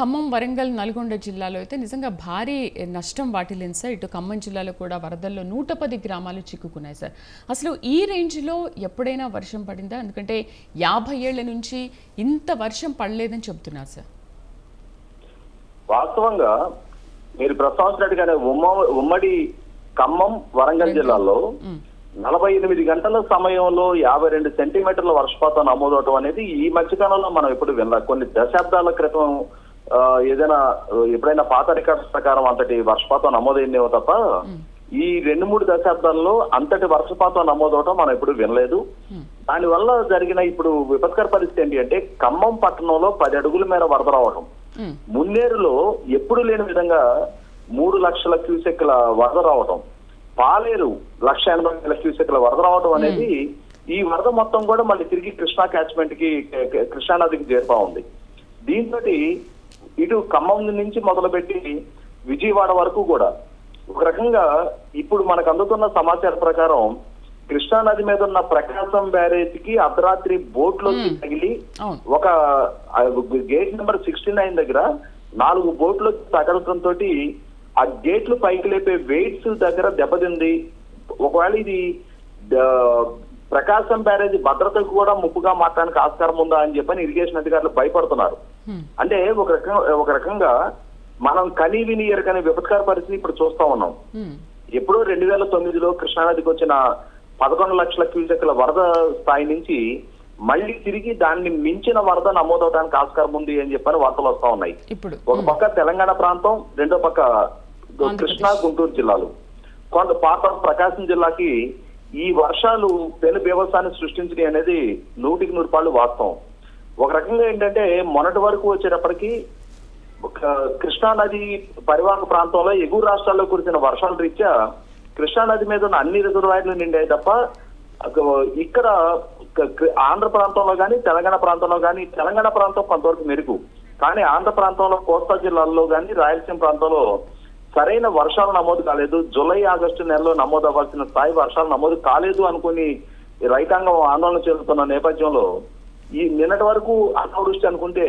ఖమ్మం వరంగల్ నల్గొండ జిల్లాలో అయితే నిజంగా భారీ నష్టం వాటిల్లింది సార్. ఇటు ఖమ్మం జిల్లాలో కూడా వరదల్లో నూట పది గ్రామాలు చిక్కుకున్నాయి సార్. అసలు ఈ రేంజ్లో ఎప్పుడైనా వర్షం పడిందా? ఎందుకంటే యాభై ఏళ్ళ నుంచి ఇంత వర్షం పడలేదని చెబుతున్నారు సార్. వాస్తవంగా మీరు ప్రస్తావించినట్టుగానే ఉమ్మ ఉమ్మడి ఖమ్మం వరంగల్ జిల్లాలో నలభై ఎనిమిది గంటల సమయంలో యాభై రెండు సెంటీమీటర్ల వర్షపాతం నమోదవటం అనేది ఈ మధ్యకాలంలో మనం ఎప్పుడు వినలే కొన్ని దశాబ్దాల క్రితం ఏదైనా ఎప్పుడైనా పాత రికార్డ్స్ ప్రకారం అంతటి వర్షపాతం నమోదైందేమో తప్ప ఈ రెండు మూడు దశాబ్దాల్లో అంతటి వర్షపాతం నమోదవటం మనం ఎప్పుడు వినలేదు. దానివల్ల జరిగిన ఇప్పుడు విపత్కర పరిస్థితి ఏంటి అంటే ఖమ్మం పట్టణంలో పది అడుగుల మేర వరద రావడం. మున్నేరులో ఎప్పుడు లేని విధంగా మూడు లక్షల క్యూసెక్ల వరద రావటం. పాలేరు లక్ష ఎనభై వేల క్యూసెక్ల వరద రావటం అనేది ఈ వరద మొత్తం కూడా మళ్ళీ తిరిగి కృష్ణా క్యాచ్మెంట్కి క- క- కృష్ణా నదికి చేరుతా ఉంది. దీంతో ఇటు ఖమ్మం నుంచి మొదలుపెట్టి విజయవాడ వరకు కూడా. ఒక రకంగా ఇప్పుడు మనకు అందుతున్న సమాచారం ప్రకారం కృష్ణా నది మీద ఉన్న ప్రకాశం బ్యారేజ్కి అర్ధరాత్రి బోట్లోకి తగిలి అవును. ఒక గేట్ నెంబర్ సిక్స్టీ నైన్ దగ్గర నాలుగు బోట్లు తగలటంతో ఆ గేట్లు పైకి లేపే వెయిట్స్ దగ్గర దెబ్బతింది. ఒకవేళ ఇది ప్రకాశం బ్యారేజ్ భద్రతకు కూడా ముప్పుగా మారడానికి ఆస్కారం ఉందా అని చెప్పని ఇరిగేషన్ అధికారులు భయపడుతున్నారు. అంటే ఒక రకం ఒక రకంగా మనం కనీ విని ఎరకని విపత్కర పరిస్థితి ఇప్పుడు చూస్తా ఉన్నాం. మ్మ్. ఎప్పుడో రెండు వేల తొమ్మిదిలో కృష్ణానదికి వచ్చిన పదకొండు లక్షల క్యూసెక్ల వరద స్థాయి నుంచి మళ్ళీ తిరిగి దాన్ని మించిన వరద నమోదవడానికి ఆస్కారం ఉంది అని చెప్పని వార్తలు వస్తా ఉన్నాయి. ఇప్పుడు ఒక పక్క తెలంగాణ ప్రాంతం రెండో పక్క కృష్ణా గుంటూరు జిల్లాలు. కొంత పాత ప్రకాశం జిల్లాకి ఈ వర్షాలు పెను బీభత్సాన్ని సృష్టించినాయి అనేది నూటికి నూరు పాళ్ళు వాస్తవం. ఒక రకంగా ఏంటంటే మొన్నటి వరకు వచ్చేటప్పటికి ఒక కృష్ణా నది పరివాహక ప్రాంతంలో ఎగువ రాష్ట్రాల్లో కురిసిన వర్షాల రీత్యా కృష్ణా నది మీద ఉన్న అన్ని రిజర్వాయర్లు నిండాయి తప్ప ఇక్కడ ఆంధ్ర ప్రాంతంలో కానీ తెలంగాణ ప్రాంతంలో కానీ తెలంగాణ ప్రాంతం కొంతవరకు మెరుగు. కానీ ఆంధ్ర ప్రాంతంలో కోస్తా జిల్లాల్లో కానీ రాయలసీమ ప్రాంతంలో సరైన వర్షాలు నమోదు కాలేదు. జూలై ఆగస్టు నెలలో నమోదు అవ్వాల్సిన స్థాయి వర్షాలు నమోదు కాలేదు అనుకుని రైతాంగం ఆందోళన చెందుతున్న నేపథ్యంలో ఈ నిన్నటి వరకు అనావృష్టి అనుకుంటే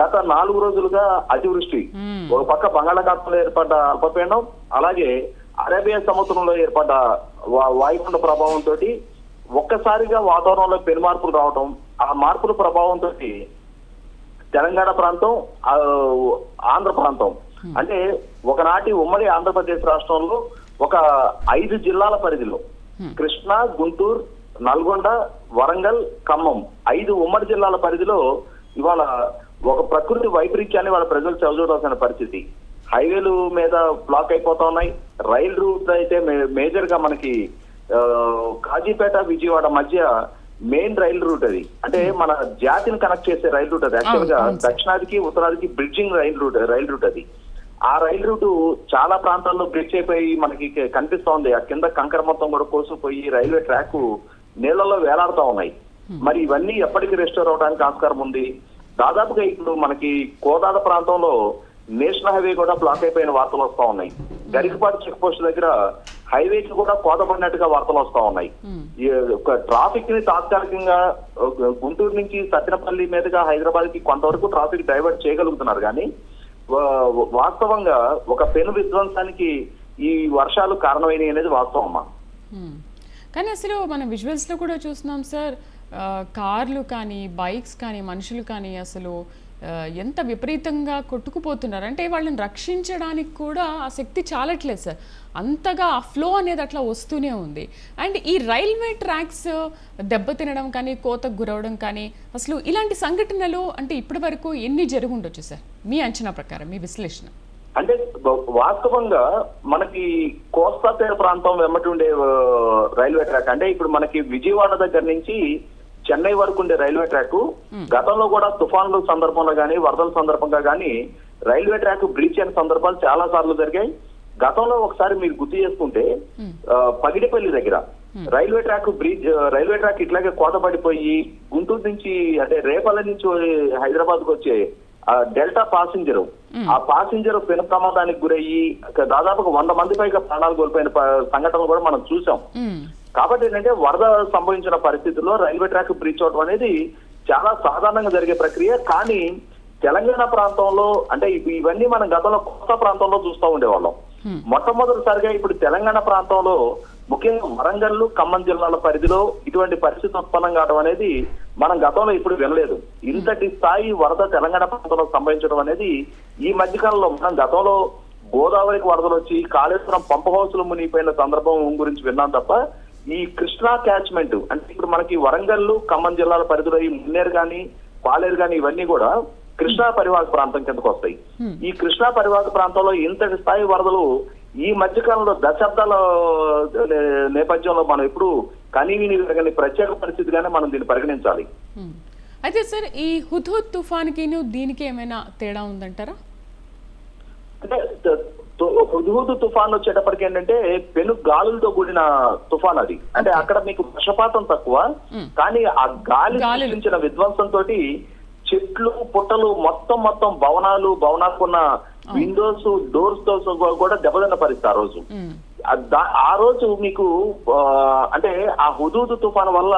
గత నాలుగు రోజులుగా అతివృష్టి. ఒక పక్క బంగాళాఖాతంలో ఏర్పడ్డ అల్పపీడనం అలాగే అరేబియా సముద్రంలో ఏర్పడ్డ వా- వాయుగుండ ప్రభావంతో ఒక్కసారిగా వాతావరణంలో పెను మార్పులు రావటం ఆ మార్పుల ప్రభావంతో తెలంగాణ ప్రాంతం ఆంధ్ర ప్రాంతం. అంటే ఒకనాటి ఉమ్మడి ఆంధ్రప్రదేశ్ రాష్ట్రంలో ఒక ఐదు జిల్లాల పరిధిలో కృష్ణా గుంటూరు నల్గొండ వరంగల్ ఖమ్మం ఐదు ఉమ్మడి జిల్లాల పరిధిలో ఇవాళ ఒక ప్రకృతి వైపరీత్యాన్ని వాళ్ళ ప్రజలు చదువుకోవాల్సిన పరిస్థితి. హైవేలు మీద బ్లాక్ అయిపోతా ఉన్నాయి. రైల్ రూట్ అయితే మేజర్గా మనకి కాజీపేట విజయవాడ మధ్య మెయిన్ రైల్ రూట్ అది. అంటే మన జాతిని కనెక్ట్ చేసే రైల్ రూట్ అది. యాక్చువల్గా. దక్షిణాదికి ఉత్తరాదికి bridging rail route rail route అది. ఆ రైల్ రూట్ చాలా ప్రాంతాల్లో బ్రిడ్జ్ అయిపోయి మనకి కనిపిస్తోంది ఆ కింద కంకర మొత్తం కూడా కోసుకుపోయి రైల్వే ట్రాక్ నీళ్ళలో వేలాడుతా ఉన్నాయి. మరి ఇవన్నీ ఎప్పటికి రెస్టోర్ అవడానికి ఆస్కారం ఉంది? దాదాపుగా ఇప్పుడు మనకి కోదాడ ప్రాంతంలో నేషనల్ హైవే కూడా బ్లాక్ అయిపోయిన వార్తలు వస్తా ఉన్నాయి. గరికపాటి చెక్ పోస్ట్ దగ్గర హైవేకి కూడా కోతపడినట్టుగా వార్తలు వస్తా ఉన్నాయి. ఒక ట్రాఫిక్ని తాత్కాలికంగా గుంటూరు నుంచి సత్యనపల్లి మీదుగా హైదరాబాద్కి కొంతవరకు ట్రాఫిక్ డైవర్ట్ చేయగలుగుతున్నారు. కానీ వాస్తవంగా ఒక పెను విధ్వంసానికి ఈ వర్షాలు కారణమైనవి అనేది వాస్తవం అమ్మా కానీ అసలు మనం విజువల్స్లో కూడా చూస్తున్నాం సార్ కార్లు కానీ బైక్స్ కానీ మనుషులు కానీ అసలు ఎంత విపరీతంగా కొట్టుకుపోతున్నారు. అంటే వాళ్ళని రక్షించడానికి కూడా ఆ శక్తి చాలట్లేదు సార్ అంతగా ఆ ఫ్లో అనేది అట్లా వస్తూనే ఉంది. అండ్ ఈ రైల్వే ట్రాక్స్ దెబ్బతినడం కానీ కోతకు గురవడం కానీ అసలు ఇలాంటి సంఘటనలు అంటే ఇప్పటి వరకు ఎన్ని జరుగుండొచ్చు సార్ మీ అంచనా ప్రకారం మీ విశ్లేషణ. అంటే వాస్తవంగా మనకి కోస్తా తీర ప్రాంతం వెంబటి ఉండే రైల్వే ట్రాక్ అంటే ఇప్పుడు మనకి విజయవాడ దగ్గర నుంచి చెన్నై వరకు ఉండే రైల్వే ట్రాక్ గతంలో కూడా తుఫాన్ల సందర్భంలో కానీ వరదల సందర్భంగా కానీ రైల్వే ట్రాక్ బ్రీచ్ అయిన సందర్భాలు చాలా సార్లు జరిగాయి. గతంలో ఒకసారి మీరు గుర్తు చేసుకుంటే పగిడిపల్లి దగ్గర railway track bridge railway track ఇట్లాగే కోత పడిపోయి గుంటూరు నుంచి అంటే రేపల్ల నుంచి హైదరాబాద్కు వచ్చే డెల్టా పాసింజర్. ఆ పాసింజర్ పెను ప్రమాదానికి గురయ్యి ఒక దాదాపుగా వంద మంది పైగా ప్రాణాలు కోల్పోయిన సంఘటనలు కూడా మనం చూసాం. కాబట్టి ఏంటంటే వరద సంభవించిన పరిస్థితుల్లో రైల్వే ట్రాక్ బ్రీచ్ అవడం అనేది చాలా సాధారణంగా జరిగే ప్రక్రియ. కానీ తెలంగాణ ప్రాంతంలో అంటే ఇవి- ఇవన్నీ మనం గతంలో కొత్త ప్రాంతంలో చూస్తూ ఉండేవాళ్ళం. మొట్టమొదటిసారిగా ఇప్పుడు తెలంగాణ ప్రాంతంలో ముఖ్యంగా వరంగల్ ఖమ్మం జిల్లాల పరిధిలో ఇటువంటి పరిస్థితి ఉత్పన్నం కావడం అనేది మనం గతంలో ఇప్పుడు వినలేదు. ఇంతటి స్థాయి వరద తెలంగాణ ప్రాంతంలో సంభవించడం అనేది ఈ మధ్యకాలంలో మనం గతంలో గోదావరికి వరదలు వచ్చి కాళేశ్వరం పంప్ హౌస్లు మునిగిపోయిన సందర్భం గురించి విన్నాం తప్ప ఈ కృష్ణా క్యాచ్మెంట్ అంటే ఇప్పుడు మనకి వరంగల్ ఖమ్మం జిల్లాల పరిధిలో ఈ మున్నేరు కానీ పాలేరు కానీ ఇవన్నీ కూడా కృష్ణా పరివాహక ప్రాంతం కిందకు వస్తాయి. ఈ కృష్ణా పరివాహక ప్రాంతంలో ఇంతటి స్థాయి వరదలు ఈ మధ్యకాలంలో దశాబ్దాల నేపథ్యంలో మనం ఎప్పుడు కనీవిని ఎరగని ప్రత్యేక పరిస్థితిగానే మనం దీన్ని పరిగణించాలి. అయితే సార్ ఈ హుద్హుద్ తుఫాన్కిను దీనికి ఏమైనా తేడా ఉందంటారా? అంటే హుద్హుద్ తుఫాన్ వచ్చేటప్పటికి ఏంటంటే పెను గాలులతో కూడిన తుఫాన్ అది. అంటే అక్కడ మీకు వర్షపాతం తక్కువ కానీ ఆ గాలి. సృష్టించిన విధ్వంసం తోటి చెట్లు పుట్టలు మొత్తం మొత్తం భవనాలు భవనాలకున్న విండోస్ డోర్స్తో కూడా దెబ్బతిన్న పరిస్థితి ఆ రోజు. ఆ రోజు మీకు అంటే ఆ హుదూదు తుఫాన్ వల్ల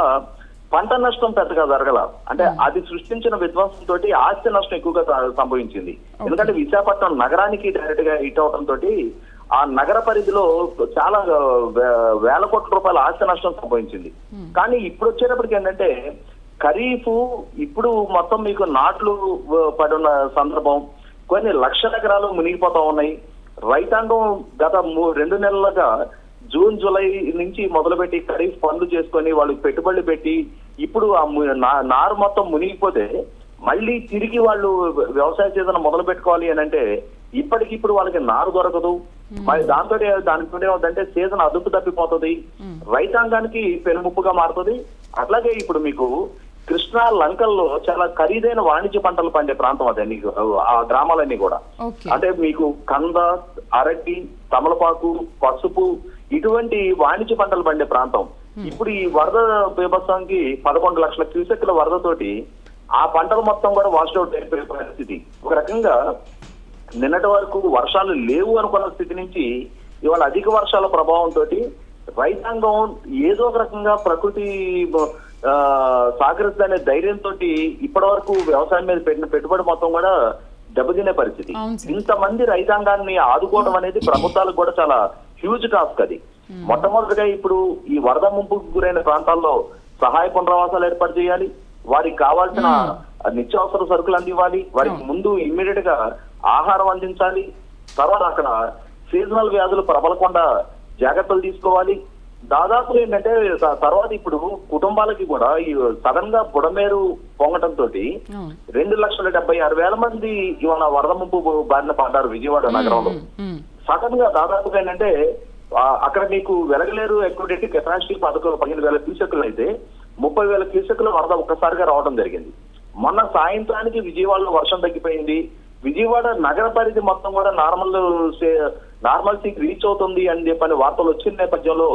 పంట నష్టం పెద్దగా జరగల. అంటే అది సృష్టించిన విధ్వంసం తోటి ఆస్తి నష్టం ఎక్కువగా సంభవించింది. ఎందుకంటే విశాఖపట్నం నగరానికి డైరెక్ట్గా హిట్ అవడం తోటి ఆ నగర పరిధిలో చాలా వేల కోట్ల రూపాయల ఆస్తి నష్టం సంభవించింది. కానీ ఇప్పుడు వచ్చేటప్పటికి ఏంటంటే ఖరీఫ్ ఇప్పుడు మొత్తం మీకు నాట్లు ఆ, పడున్న సందర్భం కొన్ని లక్షల ఎకరాలు మునిగిపోతా ఉన్నాయి. రైతాంగం గత రెండు నెలలుగా జూన్ జూలై నుంచి మొదలుపెట్టి ఖరీఫ్ పనులు చేసుకొని వాళ్ళు పెట్టుబడులు పెట్టి ఇప్పుడు ఆ నారు మొత్తం మునిగిపోతే మళ్ళీ తిరిగి వాళ్ళు వ్యవసాయ సీజన్ మొదలు పెట్టుకోవాలి అని అంటే ఇప్పటికిప్పుడు వాళ్ళకి నారు దొరకదు. మరి దాంతో దానితో ఏమవుతుందంటే సీజన్ అదుపు తప్పిపోతుంది. రైతాంగానికి పెనుముప్పుగా మారుతుంది. అట్లాగే ఇప్పుడు మీకు కృష్ణా లంకల్లో చాలా ఖరీదైన వాణిజ్య పంటలు పండే ప్రాంతం అదే ఆ గ్రామాలన్నీ కూడా. అంటే మీకు కంద అరటి తమలపాకు పసుపు ఇటువంటి వాణిజ్య పంటలు పండే ప్రాంతం. ఇప్పుడు ఈ వరద బీభత్సానికి పదకొండు లక్షల క్యూసెక్ల వరదతోటి ఆ పంటలు మొత్తం కూడా వాష్ అవుట్ అయిపోయే పరిస్థితి. ఒక రకంగా నిన్నటి వరకు వర్షాలు లేవు అనుకున్న స్థితి నుంచి ఇవాళ అధిక వర్షాల ప్రభావంతో రైతాంగం ఏదో ఒక రకంగా ప్రకృతి ఆ, సహకరిస్తుందనే ధైర్యంతో ఇప్పటి వరకు వ్యవసాయం మీద పెట్టిన పెట్టుబడి మొత్తం కూడా దెబ్బతినే పరిస్థితి. ఇంతమంది రైతాంగాన్ని ఆదుకోవడం అనేది ప్రభుత్వాలకు కూడా చాలా హ్యూజ్ టాస్క్ అది. మొట్టమొదటిగా ఇప్పుడు ఈ వరద ముంపుకు గురైన ప్రాంతాల్లో సహాయ పునరావాసాలు ఏర్పాటు చేయాలి. వారికి కావాల్సిన నిత్యావసర సరుకులు అందివ్వాలి. వారికి ముందు ఇమ్మీడియట్గా ఆహారం అందించాలి. తర్వాత అక్కడ సీజనల్ వ్యాధులు ప్రబలకుండా జాగ్రత్తలు తీసుకోవాలి. దాదాపు ఏంటంటే తర్వాత ఇప్పుడు కుటుంబాలకి కూడా ఈ సడన్గా బుడమేరు పొంగటం తోటి అవును. రెండు లక్షల డెబ్బై ఆరు వేల మంది ఇవాళ వరద ముంపు బారిన పడ్డారు విజయవాడ నగరంలో. సడన్గా దాదాపుగా ఏంటంటే అక్కడ మీకు వెలగలేరు ఎక్కువ కెపాసిటీ పదకొండు పదిహేను వేల క్యూసెక్లు అయితే ముప్పై వేల క్యూసెక్లు వరద ఒక్కసారిగా రావడం జరిగింది. మొన్న సాయంత్రానికి విజయవాడలో వర్షం తగ్గిపోయింది. విజయవాడ నగర పరిధి మొత్తం కూడా నార్మల్ నార్మల్సీకి రీచ్ అవుతుంది అని చెప్పని వార్తలు వచ్చిన నేపథ్యంలో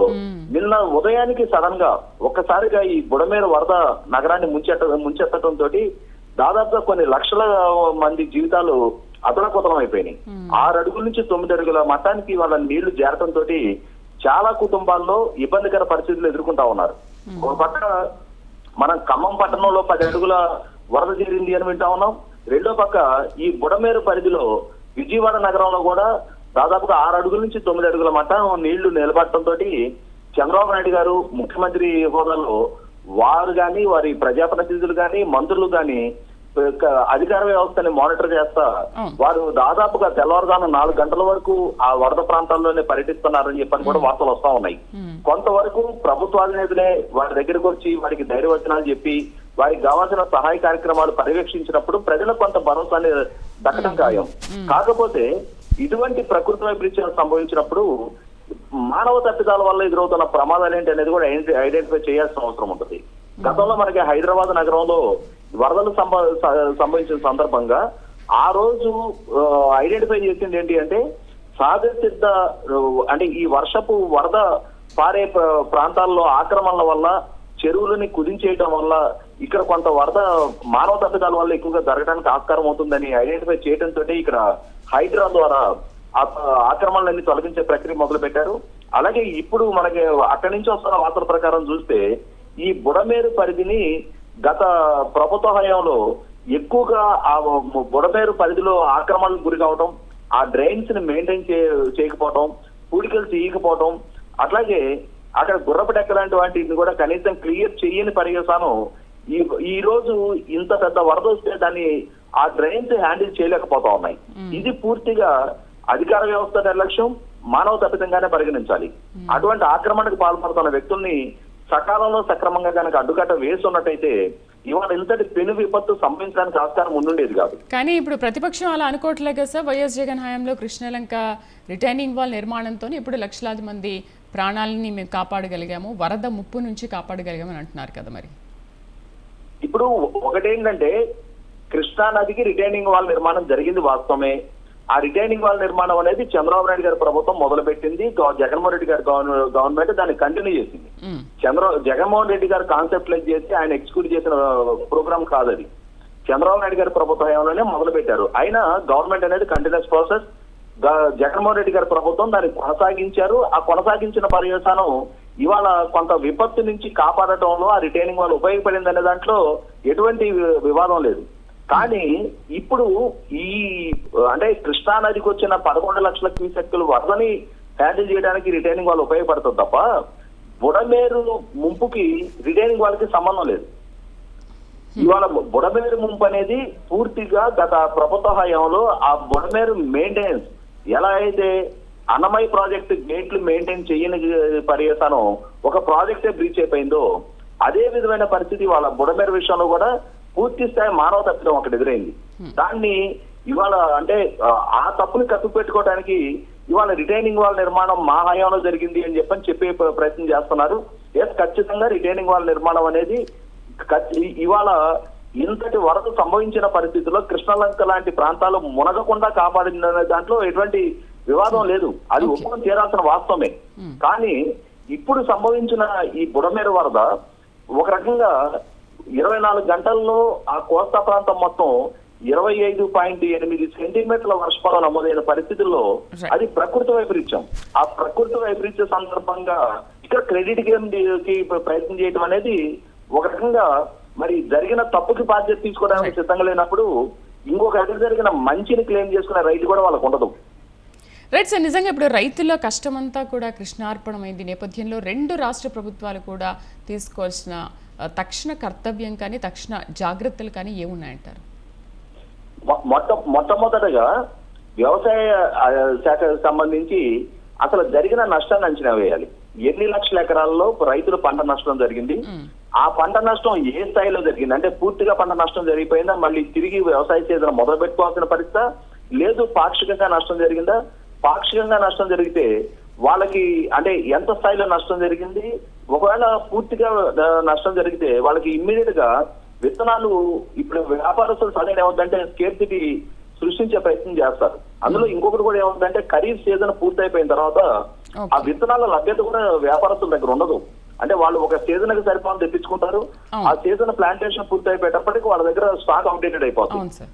నిన్న ఉదయానికి సడన్గా ఒక్కసారిగా ఈ బుడమేరు వరద నగరాన్ని ముంచెట్ట ముంచెత్తడం తోటి దాదాపుగా కొన్ని లక్షల మంది జీవితాలు అతలకుతలం అయిపోయినాయి. ఆరు అడుగుల నుంచి తొమ్మిది అడుగుల మట్టానికి వాళ్ళ నీళ్ళు చేరటం తోటి చాలా కుటుంబాల్లో ఇబ్బందికర పరిస్థితులు ఎదుర్కొంటా ఉన్నారు. ఒక పక్క మనం ఖమ్మం పట్టణంలో పది అడుగుల వరద చేరింది అని వింటా ఉన్నాం. రెండో పక్క ఈ బుడమేరు పరిధిలో విజయవాడ నగరంలో కూడా దాదాపుగా ఆరు అడుగుల నుంచి తొమ్మిది అడుగుల మట్టం నీళ్ళు నిలబడటంతో చంద్రబాబు నాయుడు గారు ముఖ్యమంత్రి హోదాలో వారు గాని వారి ప్రజాప్రతినిధులు గాని మంత్రులు గాని ఒక అధికార వ్యవస్థని మానిటర్ చేస్తా. వారు దాదాపుగా తెల్లవారుజాము నాలుగు గంటల వరకు ఆ వరద ప్రాంతాల్లోనే పర్యటిస్తున్నారని చెప్పని కూడా వార్తలు వస్తా ఉన్నాయి. కొంతవరకు ప్రభుత్వాధినేతలే వారి దగ్గరకు వచ్చి వారికి ధైర్యవచనాలు చెప్పి వారికి కావాల్సిన సహాయ కార్యక్రమాలు పర్యవేక్షించినప్పుడు ప్రజలకు కొంత భరోసాని దక్కడం ఖాయం. కాకపోతే ఇటువంటి ప్రకృతి వైపరీత్యాలు సంభవించినప్పుడు మానవ తప్పిదాల వల్ల ఎదురవుతున్న ప్రమాదాలు ఏంటి అనేది కూడా ఐడెంటిఫై చేయాల్సిన అవసరం ఉంటుంది. గతంలో మనకి హైదరాబాద్ నగరంలో వరదలు సంభ- సంభవించిన సందర్భంగా ఆ రోజు ఐడెంటిఫై చేసింది ఏంటి అంటే సహజ సిద్ధ అంటే ఈ వర్షపు వరద పారే ప్రాంతాల్లో ఆక్రమణల వల్ల చెరువులని కుదించేయడం వల్ల ఇక్కడ కొంత వరద మానవ తప్పిదాల వల్ల ఎక్కువగా జరగడానికి ఆస్కారం అవుతుందని ఐడెంటిఫై చేయడంతో ఇక్కడ హైడ్రా ద్వారా ఆ- ఆక్రమణలన్నీ తొలగించే ప్రక్రియ మొదలు పెట్టారు అలాగే ఇప్పుడు మనకి అక్కడి నుంచి వస్తున్న వార్తల ప్రకారం చూస్తే ఈ బుడమేరు పరిధిని గత ప్రభుత్వ హయాంలో ఎక్కువగా ఆ బుడమేరు పరిధిలో ఆక్రమణకు గురి కావడం ఆ డ్రైన్స్ని మెయింటైన్ చేయకపోవడం పూడికలు చేయకపోవడం అట్లాగే అక్కడ గుర్రపు డెక్క లాంటి వాటిని కూడా కనీసం క్లియర్ చేయని పర్యవసానం ఈ ఈ రోజు ఇంత పెద్ద వరద వస్తే దాన్ని ఆ డ్రైన్స్ హ్యాండిల్ చేయలేకపోతా ఉన్నాయి. ఇది పూర్తిగా అధికార వ్యవస్థ నిర్లక్ష్యం మానవ తప్పితంగానే పరిగణించాలి. అటువంటి ఆక్రమణకు పాల్పడుతున్న వ్యక్తుల్ని సకాలంలో సక్రమంగా కనుక అడ్డుకట్ట వేసి ఉన్నట్టయితే ఇవాళ ఇంతటి పెను విపత్తు సంభవించడానికి ఆస్కారం ఉండుండేది కాదు. కానీ ఇప్పుడు ప్రతిపక్షం అలా అనుకోవట్లే కదా సార్? వైఎస్ జగన్ హయాంలో కృష్ణలంక రిటైనింగ్ వాల్ నిర్మాణంతో ఇప్పుడు లక్షలాది మంది ప్రాణాలని మేము కాపాడగలిగాము వరద ముప్పు నుంచి కాపాడగలిగామని అంటున్నారు కదా మరి. ఇప్పుడు ఒకటేంటంటే కృష్ణా నదికి రిటైనింగ్ వాల్ నిర్మాణం జరిగింది వాస్తవమే. ఆ రిటైనింగ్ వాల్ నిర్మాణం అనేది చంద్రబాబు నాయుడు గారి ప్రభుత్వం మొదలుపెట్టింది జగన్మోహన్ రెడ్డి గారి గవర్న- గవర్నమెంట్ దాన్ని కంటిన్యూ చేసింది. చంద్ర జగన్మోహన్ రెడ్డి గారు కాన్సెప్ట్ చేసి ఆయన ఎగ్జిక్యూట్ చేసిన ప్రోగ్రామ్ కాదు అది. చంద్రబాబు నాయుడు గారి ప్రభుత్వ హయాంలోనే మొదలు పెట్టారు అయినా గవర్నమెంట్ అనేది కంటిన్యూస్ ప్రాసెస్ జగన్మోహన్ రెడ్డి గారి ప్రభుత్వం దాన్ని కొనసాగించారు. ఆ కొనసాగించిన పర్యవసానం ఇవాళ కొంత విపత్తు నుంచి కాపాడటంలో ఆ రిటైనింగ్ వాళ్ళు ఉపయోగపడింది అనే దాంట్లో ఎటువంటి వివాదం లేదు. కానీ ఇప్పుడు ఈ అంటే కృష్ణా నదికి వచ్చిన పదకొండు లక్షల క్యూసెక్కులు వరదని హ్యాండిల్ చేయడానికి రిటైనింగ్ వాళ్ళు ఉపయోగపడుతుంది తప్ప బుడమేరు ముంపుకి రిటైనింగ్ వాళ్ళకి సంబంధం లేదు. ఇవాళ బుడమేరు ముంపు అనేది పూర్తిగా గత ప్రభుత్వ హయాంలో ఆ బుడమేరు మెయింటెనెన్స్ ఎలా అయితే అన్నమయ్య ప్రాజెక్ట్ గేట్లు మెయింటైన్ చేయని పర్యవసానం ఒక ప్రాజెక్టే బ్రీచ్ అయిపోయిందో అదే విధమైన పరిస్థితి వాళ్ళ బుడమేరు విషయంలో కూడా పూర్తి స్థాయి మానవ తప్పిదం ఒకటి ఎదురైంది. దాన్ని ఇవాళ అంటే ఆ, తప్పుని కప్పిపెట్టుకోవడానికి ఇవాళ రిటైనింగ్ వాల్ నిర్మాణం మా హయాంలో జరిగింది అని చెప్పని చెప్పే ప్ర- ప్రయత్నం చేస్తున్నారు. ఎస్ ఖచ్చితంగా రిటైనింగ్ వాల్ నిర్మాణం అనేది ఇవాళ ఇంతటి వరద సంభవించిన పరిస్థితుల్లో కృష్ణలంక లాంటి ప్రాంతాలు మునగకుండా కాపాడిన దాంట్లో ఎటువంటి వివాదం లేదు. అది ఒప్పుకొని తీరాల్సిన వాస్తవమే. కానీ ఇప్పుడు సంభవించిన ఈ బుడమేరు వరద ఒక రకంగా ఇరవై నాలుగు గంటల్లో ఆ కోస్తా ప్రాంతం మొత్తం ఇరవై ఐదు పాయింట్ ఎనిమిది సెంటీమీటర్ల వర్షపాతం నమోదైన పరిస్థితుల్లో. అది ప్రకృతి వైపరీత్యం. ఆ ప్రకృతి వైపరీత్య సందర్భంగా ఇక్కడ క్రెడిట్ గేమ్కి ప్రయత్నం చేయడం అనేది ఒక రకంగా మరి జరిగిన తప్పుకి బాధ్యత తీసుకోవడానికి సిద్ధంగా లేనప్పుడు ఇంకొక అడుగు జరిగిన మంచిని క్లెయిమ్ చేసుకునే రైతు కూడా వాళ్ళకు ఉండదు. రైట్ సార్ నిజంగా ఇప్పుడు రైతుల కష్టమంతా కూడా కృష్ణార్పణమైంది. నేపథ్యంలో రెండు రాష్ట్ర ప్రభుత్వాలు కూడా తీసుకోవాల్సిన తక్షణ కర్తవ్యం కానీ తక్షణ జాగ్రత్తలు కానీ ఏమున్నాయంటారు? మొట్ట మొట్టమొదటగా వ్యవసాయ శాఖకు సంబంధించి అసలు జరిగిన నష్టాన్ని అంచనా వేయాలి. ఎన్ని లక్షల ఎకరాల్లో రైతులు పంట నష్టం జరిగింది? ఆ పంట నష్టం ఏ స్థాయిలో జరిగింది? అంటే పూర్తిగా పంట నష్టం జరిగిపోయిందా? మళ్ళీ తిరిగి వ్యవసాయ సీజన్ మొదలు పెట్టుకోవాల్సిన పరిస్థితి? లేదు పాక్షికంగా నష్టం జరిగిందా? పాక్షికంగా నష్టం జరిగితే వాళ్ళకి అంటే ఎంత స్థాయిలో నష్టం జరిగింది? ఒకవేళ పూర్తిగా నష్టం జరిగితే వాళ్ళకి ఇమ్మీడియట్గా విత్తనాలు ఇప్పుడు వ్యాపారస్తులు సడన్ ఏమవుతుందంటే స్కేర్సిటీ సృష్టించే ప్రయత్నం చేస్తారు. అందులో ఇంకొకటి కూడా ఏమవుతుందంటే ఖరీఫ్ సీజన్ పూర్తయిపోయిన తర్వాత. ఆ విత్తనాల లభ్యత కూడా వ్యాపారస్తుల దగ్గర ఉండదు. అంటే వాళ్ళు ఒక సీజన్కి సరిపోని తెప్పించుకుంటారు. ఆ సీజన్ ప్లాంటేషన్ పూర్తయిపోయేటప్పటికి వాళ్ళ దగ్గర స్టాక్ అవుట్డేటెడ్ అయిపోతుంది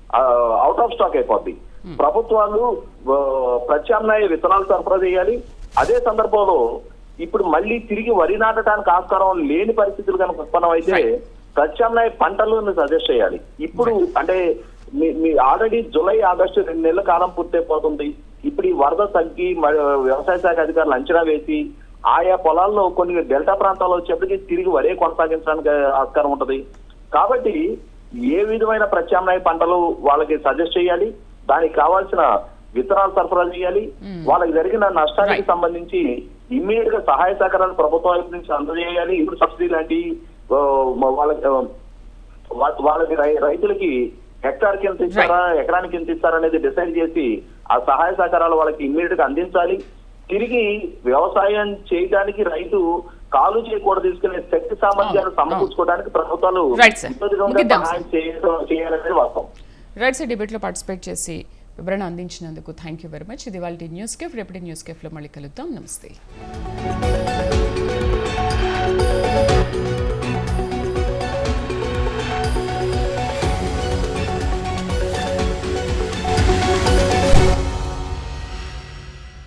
అవుట్ ఆఫ్ స్టాక్ అయిపోద్ది. ప్రభుత్వాలు ఆ, ప్రత్యామ్నాయ విత్తనాలు సరఫరా చేయాలి. అదే సందర్భంలో ఇప్పుడు మళ్ళీ తిరిగి వరి నాటడానికి ఆస్కారం లేని పరిస్థితులు కనుక ఉత్పన్నం అయితే ప్రత్యామ్నాయ పంటలను సజెస్ట్ చేయాలి. ఇప్పుడు అంటే మీ ఆల్రెడీ జూలై ఆగస్టు రెండు నెలల కాలం పూర్తయిపోతుంది. ఇప్పుడు ఈ వరద తగ్గి వ్యవసాయ శాఖ అధికారులు అంచనా వేసి ఆయా పొలాల్లో కొన్ని డెల్టా ప్రాంతాల్లో వచ్చేప్పటికి తిరిగి వరే కొనసాగించడానికి ఆస్కారం ఉంటది. కాబట్టి ఏ విధమైన ప్రత్యామ్నాయ పంటలు వాళ్ళకి సజెస్ట్ చేయాలి? దానికి కావాల్సిన విత్తనాలు సరఫరా చేయాలి. వాళ్ళకి జరిగిన నష్టానికి. సంబంధించి ఇమ్మీడియట్గా సహాయ సహకారాలు ప్రభుత్వం వైపు నుంచి అందజేయాలి. ఇప్పుడు సబ్సిడీ లాంటి వాళ్ళకి వాళ్ళకి రైతులకి హెక్టార్కి ఎంత ఇస్తారా ఎకరానికి ఎంత ఇస్తారా అనేది డిసైడ్ చేసి ఆ సహాయ సహకారాలు వాళ్ళకి ఇమ్మీడియట్గా అందించాలి. తిరిగి వ్యవసాయం చేయడానికి రైతు కాలు చేయకూడదు తీసుకునే శక్తి సామర్థ్యాలు అవును, సమకూర్చుకోవడానికి ప్రభుత్వాలు సహాయం చేయడం చేయాలనేది వాస్తవం. రైట్స్ డిబేట్లో పార్టిసిపేట్ చేసి వివరణ అందించినందుకు థ్యాంక్ యూ వెరీ మచ్ ఇది వాళ్ళ న్యూస్ కేఫ్ రేపటి న్యూస్ కేఫ్లో మళ్ళీ కలుద్దాం. నమస్తే.